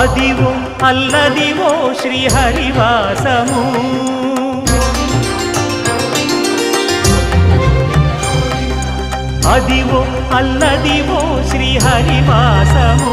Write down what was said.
அதிவும் அல்லதிவோ ஸ்ரீஹரிவாசமூ அதிவோ அல்லதிவோ ஸ்ரீஹரிவாசமூ